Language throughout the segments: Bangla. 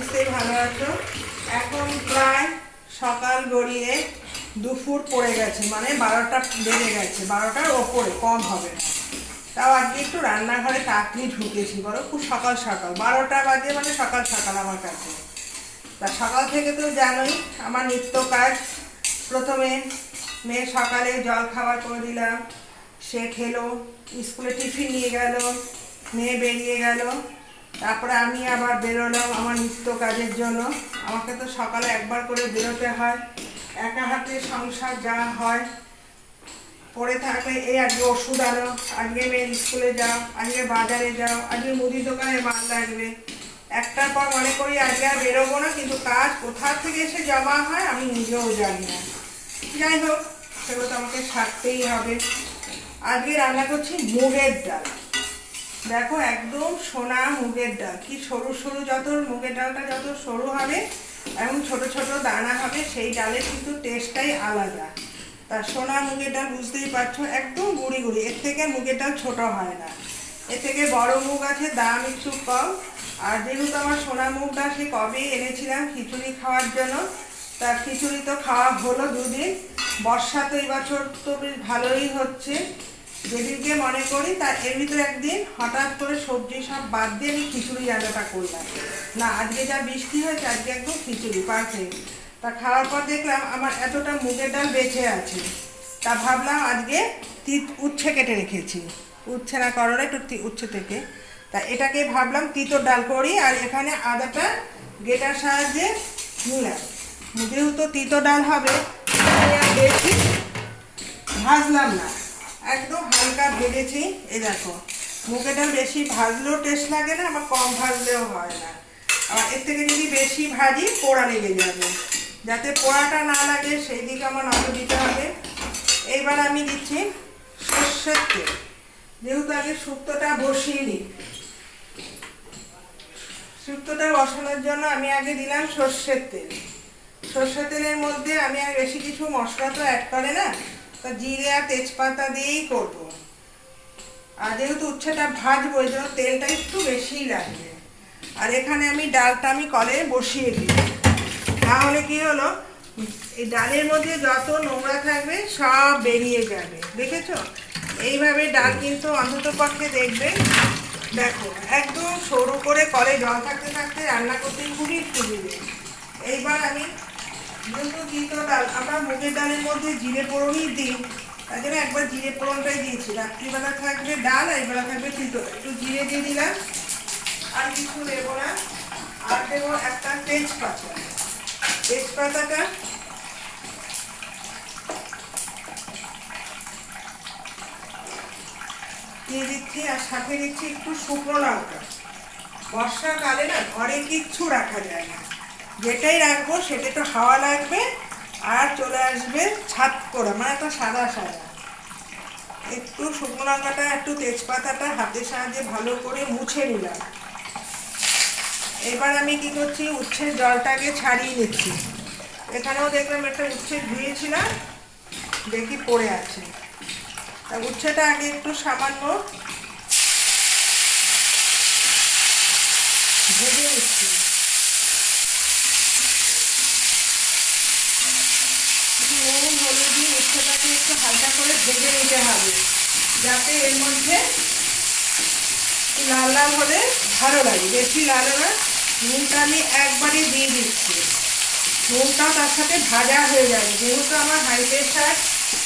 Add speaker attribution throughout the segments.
Speaker 1: নিশ্চয়ই ভালো আছো? এখন প্রায় সকাল গড়িয়ে দুপুর পড়ে গেছে মানে বারোটা বেড়ে গেছে, বারোটার ওপরে, কম হবে তাও আজকে একটু রান্নাঘরে তাড়াতাড়ি ঢুকেছি, বলো, খুব সকাল সকাল, বারোটা বাজে মানে সকাল সকাল আমার কাছে। তা সকাল থেকে তো জানোই, আমার নিত্য কাজ, প্রথমে মেয়ে সকালে জল খাবার করে দিলাম, সে খেলো, স্কুলে টিফিন নিয়ে গেল, মেয়ে বেরিয়ে গেল তারপরে আমি আবার বেরোলাম আমার নিত্য কাজের জন্য। আমাকে তো সকালে একবার করে বেরোতে হয়। একা হাতে সংসার যা হয়, পড়ে থাকলে এই আজকে ওষুধ আনো, আজকে মেয়ের স্কুলে যাও, আজকে বাজারে যাও, আজকে মুদির দোকানে মাল লাগবে। একটার পর মনে করি আজকে আর বেরোবো না, কিন্তু কাজ কোথা থেকে এসে জমা হয় আমি নিজেও জানি না। যাই হোক, সেগুলো তো আমাকে সারতেই হবে। আজকে রান্না করছি মুগের ডাল। দেখো একদম সোনা মুগের ডাল। কি সরু সরু যত মুগের ডালটা যত সরু হবে এবং ছোট ছোট দানা হবে, সেই ডালের কিন্তু টেস্টটাই আলাদা। তা সোনা মুগের ডাল বুঝতেই পারছ, একদম গুড়ি গুড়ি। এর থেকে মুগের ডাল ছোট হয় না। এর থেকে বড় মুগ আছে, দাম একটু কম। আর যেহেতু আমার সোনা মুগটা সে কবেই এনেছিলাম খিচুড়ি খাওয়ার জন্য। তা খিচুড়ি তো খাওয়া হলো দুদিন। বর্ষা তো এই বছর তো বেশ ভালোই হচ্ছে। যেদিনকে মনে করি তার এর ভিতরে একদিন হঠাৎ করে সবজি সব বাদ দিয়ে আমি খিচুড়ি রান্নাটা করলাম। না, আজকে যা বৃষ্টি হয়েছে, আজকে একদম খিচুড়ি পারফেক্ট তা খাওয়ার পর দেখলাম আমার এতটা মুগের ডাল বেঁচে আছে। তা ভাবলাম আজকে তিত উচ্ছে কেটে রেখেছি। উচ্ছে না করোনা একটু উচ্ছে থেকে। তা এটাকে ভাবলাম তিতর ডাল করি, আর এখানে আদাটা গেটার সাহায্যে নিলাম। যেহেতু তিতো ডাল হবে বেশি ভাজলাম না। একদম হালকা ভেজেছি। এই দেখো ডাল বেশি ভাজলেও টেস্ট লাগে না, আবার কম ভাজলেও হয় না। আবার এর থেকে যদি বেশি ভাজি, পোড়া লেগে যাবে। যাতে পোড়াটা না লাগে, সেই দিকে আমার নজর দিতে হবে। এইবার আমি দিচ্ছি সর্ষের তেল। যেহেতু আগে শুক্তোটা বসিয়ে নিই শুক্তোটা বসানোর জন্য আমি আগে দিলাম সর্ষের তেল। সর্ষের তেলের মধ্যে আমি আর বেশি কিছু মশলা তো অ্যাড করে না। তা জিরে আর তেজপাতা দিয়েই করব। আর যেহেতু উচ্ছেটা ভাজবো, এই জন্য তেলটা একটু বেশিই লাগবে। আর এখানে আমি ডালটা আমি কলে বসিয়ে দিই তাহলে কি হলো? এই ডালের মধ্যে যত নোংরা থাকবে, সব বেরিয়ে যাবে। দেখেছ? এইভাবে ডাল কিন্তু অন্তত পক্ষে দেখবে। দেখো, একদম সরু করে কলে জল থাকতে থাকতে রান্না করতে খুবই সুবিধে। এইবার আমি যেহেতু তিতো ডাল আমরা মুগের ডালের মধ্যে জিরে পোড়নই দিই। তার জন্য একবার জিরে পোড়নটাই দিয়েছি। রাত্রিবেলা থাকবে ডাল, আর এইবেলা থাকবে তিতো একটু জিরে দিয়ে দিলাম। আর কিছু দেবো না। আর দেবো একটা তেজপাতা। তেজপাতাটা দিয়ে দিচ্ছি, আর সাথে দিচ্ছি একটু শুকনো লঙ্কা। বর্ষাকালে না, ঘরে কিচ্ছু রাখা যায় না। যেটাই রাখব সেটা তো হাওয়া লাগবে আর চলে আসবে ছাদ করে মানে একটা সাদা সাদা। একটু শুকনো লঙ্কাটা, একটু তেজপাতাটা হাতের সাহায্যে ভালো করে মুছে নিলাম। এবার আমি কি করছি, উচ্ছের জলটাকে ছাড়িয়ে নিচ্ছি। এখানেও দেখলাম একটা উচ্ছে ধুয়েছিলাম দেখি পড়ে আছে। তা উচ্ছেটা আগে একটু সামান্য ভেজে নিচ্ছি একটু নুন হলুদ দিয়ে উচ্ছেটাকে একটু হালকা করে ভেজে নিতে হবে। যাতে এর মধ্যে লাল হলে ভালো লাগে। বেশি লাল না নুনটা আমি একবারই দিয়ে দিচ্ছি। নুনটাও তার সাথে ভাজা হয়ে যাবে। যেহেতু আমার হাই প্রেশার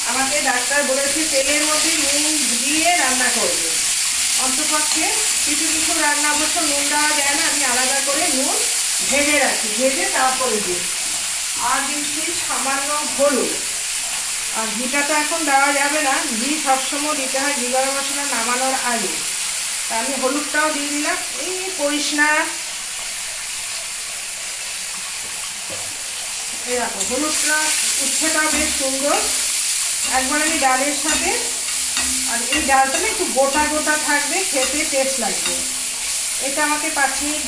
Speaker 1: আমাকে ডাক্তার বলেছে তেলের মধ্যে নুন দিয়ে রান্না করবে। অন্তপক্ষে কিছু কিছু রান্না অবশ্য নুন দেওয়া যায় না। আমি আলাদা করে নুন ভেজে রাখি। ভেজে তারপরে দিই। আর দিচ্ছি সামান্য হলুদ। আর ঘিটা তো এখন দেওয়া যাবে না। ঘি সবসময় দিতে হয়, ঘি গরম মশলা নামানোর আগে। তা আমি হলুদটাও দিয়ে দিলাম। এই করিস না দেখো, হলুদটা উচ্ছেটা বেশ সুন্দর। একবার আমি ডালের সাথে। আর এই ডালটা না একটু গোটা গোটা থাকবে, খেতে টেস্ট লাগবে। এটা আমাকে পাঁচ মিনিট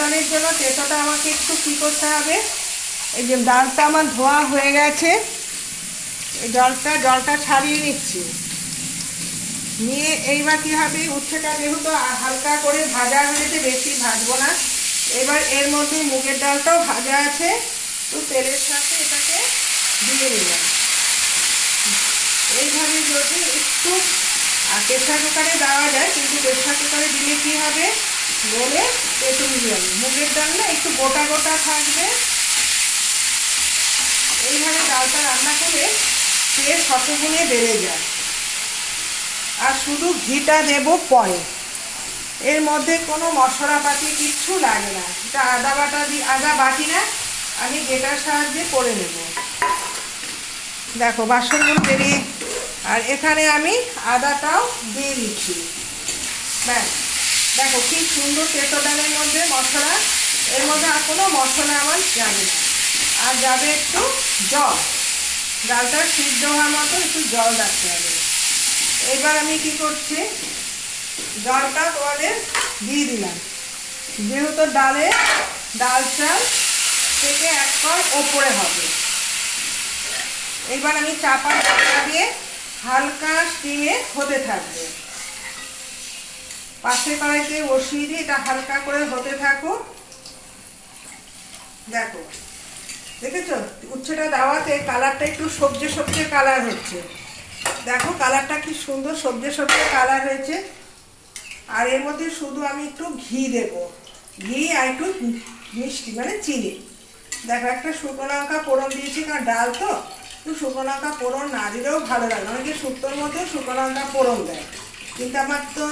Speaker 1: ডালের জন্য তেতোটা আমাকে একটু কী করতে হবে? এই যে ডালটা আমার ধোয়া হয়ে গেছে। জলটা জলটা ছাড়িয়ে নিচ্ছি। নিয়ে এইবার কী হবে, উচ্ছেটা যেহেতু হালকা করে ভাজা হয়েছে, বেশি ভাজবো না। এবার এর মধ্যে মুগের ডালটাও ভাজা আছে। তো তেলের সাথে এটাকে দিয়ে নিলাম। এইভাবে যদি একটু আর প্রেশার কুকারে দেওয়া যায়, কিন্তু প্রেশার কুকারে দিলে কী হবে বলে যাবে মুগের ডাল না, একটু গোটা গোটা থাকবে। এইভাবে ডালটা রান্না করলে সে শতগুণে বেড়ে যায়। আর শুধু ঘিটা দেব পরে। এর মধ্যে কোনো মশলাপাতি কিচ্ছু লাগে না। এটা আদা বাটা দিয়ে আদা বাটি না, আমি গেটার সাহায্যে করে নেব। দেখো, বাসনগুলো বেরিয়ে আর এখানে আমি আদাটাও দিয়ে দিচ্ছি। ব্যাস। দেখো, কি সুন্দর তেতো ডালের মধ্যে মশলা। এর মধ্যে আর কোনো মশলা আমার যাবে না। যাবে একটু জল। ডালটা সিদ্ধ হওয়ার মতো একটু জল রাখতে হবে। এবার আমি কি করছি? জলটা তোমাদের দিয়ে দিলাম। যেহেতু ডালে ডাল চাল থেকে এক কর ওপরে হবে। এবার আমি চাপা ঢাকা দিয়ে হালকা স্টিমে হতে থাকবে। পাশে কড়াইতে বসিয়ে দিয়ে এটা হালকা করে হতে থাকো দেখো দেখেছ? উচ্ছেটা দেওয়াতে কালারটা একটু সবজি সবজি কালার হচ্ছে। দেখো, কালারটা কি সুন্দর সবজি সবজি কালার হয়েছে। আর এর মধ্যে শুধু আমি একটু ঘি দেব। ঘি আর একটু মিষ্টি মানে চিনি। দেখো, একটা শুকনো লঙ্কা পোড়ন দিয়েছি, কারণ ডাল তো। একটু শুকনো লঙ্কা পোড়ন না দিলেও ভালো লাগে। অনেকে শুক্তোর মধ্যে শুকনো লঙ্কা পোড়ন দেয়। কিন্তু আমার তো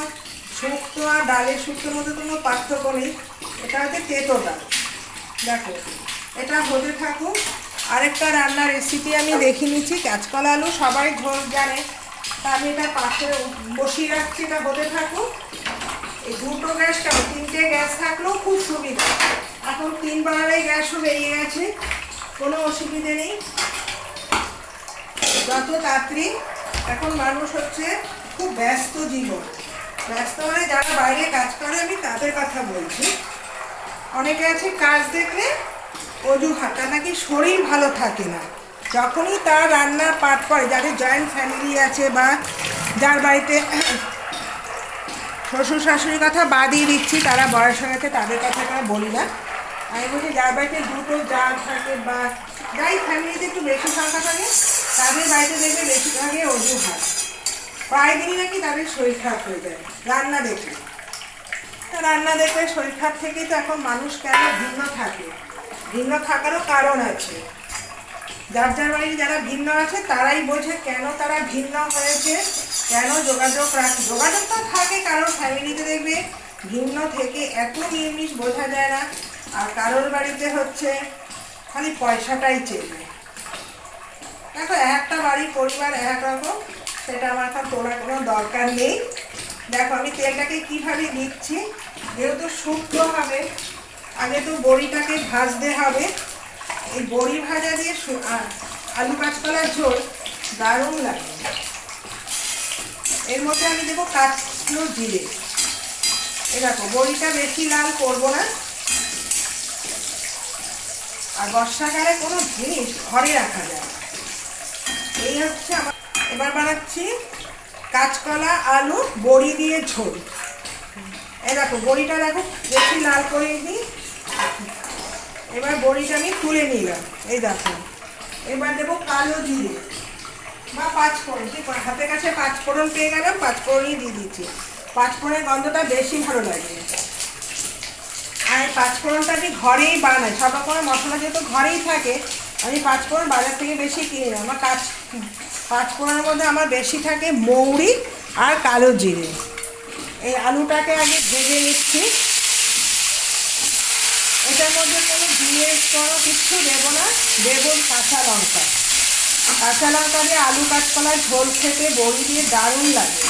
Speaker 1: শুক্তো আর ডালের শুক্তোর মধ্যে কোনো পার্থক্য নেই। এটা হচ্ছে তেতো ডাল। দেখো। এটা হতে থাকুক। আরেকটা রান্নার রেসিপি আমি দেখে নিচ্ছি। কাঁচকলা আলু, সবাই ঝোল জানে। তা আমি এটা পাশে বসিয়ে রাখছি, এটা হতে থাকুক। এই দুটো গ্যাস কেন? তিনটে গ্যাস থাকলেও খুব সুবিধা। এখন তিন বারের গ্যাসও বেরিয়ে গেছে। কোনো অসুবিধে নেই। যত তাড়াতাড়ি। এখন মানুষ হচ্ছে খুব ব্যস্ত জীবন। ব্যস্ত মানে যারা বাইরে কাজ করে, আমি তাদের কথা বলছি। অনেকে আছে কাজ দেখলে অজুহাত তার নাকি শরীর ভালো থাকে না। যখনই তার রান্না পাঠ করে, যাদের জয়েন্ট ফ্যামিলি আছে বা যার বাড়িতে শ্বশুর শাশুড়ির কথা বাদই দিচ্ছি, তারা বয়স হয়ে গেছে তাদের কথা আমরা বলি না। আমি বলছি, যার বাড়িতে দুটো জার থাকে বা যাই ফ্যামিলিতে একটু বেশি সংখ্যা থাকে, তাদের বাড়িতে দেখবে বেশিরভাগই অজুহাত প্রায় দিনই নাকি তাদের শরীর খারাপ হয়ে যায়, রান্না দেখে। তা রান্না দেখে শরীর খারাপ থেকেই তো এখন মানুষ কেন ভিন্ন থাকে? ভিন্ন থাকারও কারণ আছে। যার যার বাড়ি যারা ভিন্ন আছে, তারাই বোঝে কেন তারা ভিন্ন হয়েছে, কেন যোগাযোগ রাখে, যোগাযোগ তো থাকে কারোর ফ্যামিলিতে দেখবে ভিন্ন থেকে এত নির্মিষ বোঝা যায় না, আর কারোর বাড়িতে হচ্ছে খালি পয়সাটাই চেয়ে দেখো, একটা বাড়ির পরিবার এক রকম সেটা আমার এখন তোলার কোনো দরকার নেই। দেখো, আমি তেলটাকে কীভাবে দিচ্ছি যেহেতু শুকনো হবে আগে তো বড়িটাকে ভাজতে হবে। এই বড়ি ভাজা দিয়ে আলু কাঁচকলার ঝোল দারুণ লাগে। এর মধ্যে আমি দেবো কাঁচলো জিরে। এ দেখো বড়িটা বেশি লাল করব না। আর বর্ষাকালে কোনো জিনিস ঘরে রাখা যায় এই হচ্ছে আমার, এবার বানাচ্ছি কাঁচকলা, আলু, বড়ি দিয়ে ঝোল। এই দেখো, বড়িটা দেখো, বেশি লাল করে দিই। এবার বড়িটা আমি তুলে নিলাম। এই দেখো। এবার দেবো কালো জিরে। বা পাঁচফোড়ন? হাতের কাছে পাঁচফোড়ন পেয়ে গেলাম, পাঁচফোড়নই দিয়ে দিচ্ছি। পাঁচফোড়নের গন্ধটা বেশি ভালো লাগে। আর পাঁচফোড়নটা আমি ঘরেই বানাই। সব রকমের মশলা যেহেতু ঘরেই থাকে, আমি পাঁচফোড়ন বাজার থেকে বেশি কিনি না। আমার কাজ পাঁচফোড়নের মধ্যে আমার বেশি থাকে মৌরি আর কালো জিরে। এই আলুটাকে আগে ভেজে নিচ্ছি। এটার মধ্যে কোনো দিয়ে কোনো কিচ্ছু দেবো না দেবো কাঁচা লঙ্কা কাঁচা লঙ্কা দিয়ে আলু কাঁচকলার ঝোল খেতে বড়ি দিয়ে দারুণ লাগে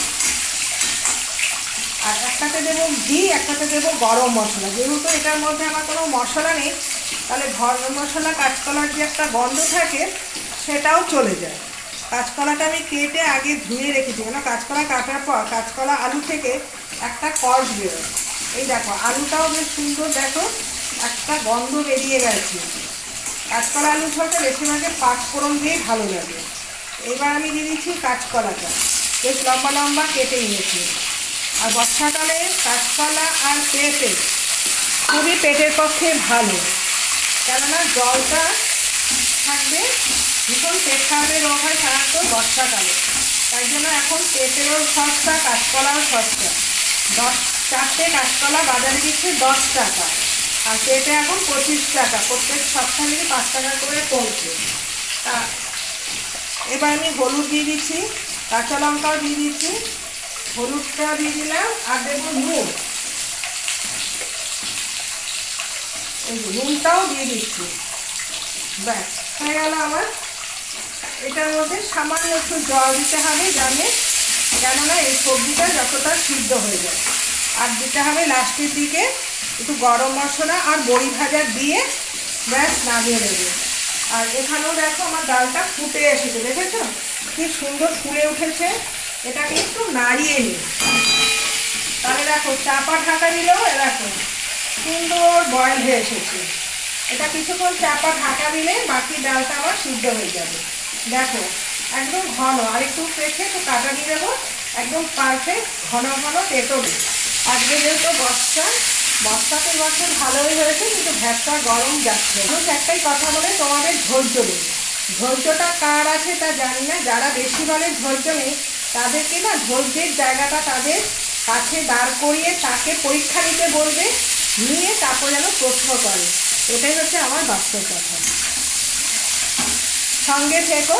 Speaker 1: আর একটাতে দেবো ঘি একটাতে দেবো গরম মশলা যেহেতু এটার মধ্যে আমার কোনো মশলা নেই তাহলে গরম মশলা কাঁচকলার যে একটা গন্ধ থাকে সেটাও চলে যায় কাঁচকলাটা আমি কেটে আগে ধুয়ে রেখেছি কেন কাঁচকলা কাটার পর কাঁচকলা আলু থেকে একটা কষ বেরোয় এই দেখো আলুটাও বেশ সুন্দর দেখো একটা গন্ধ বেরিয়ে গেছে। কাঁচকলা আলু ঝোলটা বেশিরভাগে পাঁচফোড়ন দিয়েই ভালো লাগে। এবার আমি দিয়ে দিচ্ছি কাঁচকলাটা। বেশ লম্বা লম্বা কেটে নিয়েছি। আর বর্ষাকালে কাঁচকলা আর পেঁপে খুবই পেটের পক্ষে ভালো। কেননা জলটা থাকবে ভীষণ পেট খাবে রোগ হয় সাধারণত বর্ষাকালে। তাই জন্য এখন পেঁপেও সস্তা কাঁচকলাও সস্তা। দশ, চারটে কাঁচকলা বাজারে দিচ্ছে দশ টাকা। আর পেঁপে এখন পঁচিশ টাকা। প্রত্যেক সপ্তাহে থেকে পাঁচ টাকা করে কমছে তা এবার আমি হলুদ দিয়ে দিচ্ছি, কাঁচা লঙ্কাও দিয়ে দিচ্ছি। হলুদটা দিয়ে দিলাম, আর দেবো নুন। নুনটাও দিয়ে দিচ্ছি। ব্যাস, হয়ে গেল আমার। এটার মধ্যে সামান্য একটু জল দিতে হবে জানে কেননা এই সবজিটা যতটা সিদ্ধ হয়ে যায়। আর দিতে হবে লাস্টের দিকে একটু গরম মশলা আর বড়ি ভাজা দিয়ে ব্যাস নামিয়ে দেবে আর এখানেও দেখো আমার ডালটা ফুটে এসেছে, দেখেছ? কি সুন্দর ফুলে উঠেছে। এটাকে একটু নাড়িয়ে নিই। তাহলে দেখো, চাপা ঢাকা দিলেও এ দেখো সুন্দর বয়েল হয়ে এসেছে। এটা কিছুক্ষণ চাপা ঢাকা দিলে বাকি ডালটা আমার সিদ্ধ হয়ে যাবে। দেখো, একদম ঘন, আর একটু রেখে একটু কাটা দিয়ে দেবো, একদম পারফেক্ট ঘন ঘন তেঁতলি আজকে যেহেতু বর্ষা, বর্ষাতে বছর ভালোই হয়েছে, কিন্তু ভ্যাপটা গরম যাচ্ছে। মানুষ একটাই কথা বলে তোমাদের ধৈর্য নেই ধৈর্যটা কার আছে তা জানি না। যারা বেশি বলে ধৈর্য নেই, তাদেরকে না ধৈর্যের জায়গাটা তাদের কাছে দাঁড় করিয়ে তাকে পরীক্ষা নিতে বলবে, নিয়ে তারপর যেন প্রশ্ন করে। এটাই হচ্ছে আমার বাস্তব কথা। সঙ্গে থেকো।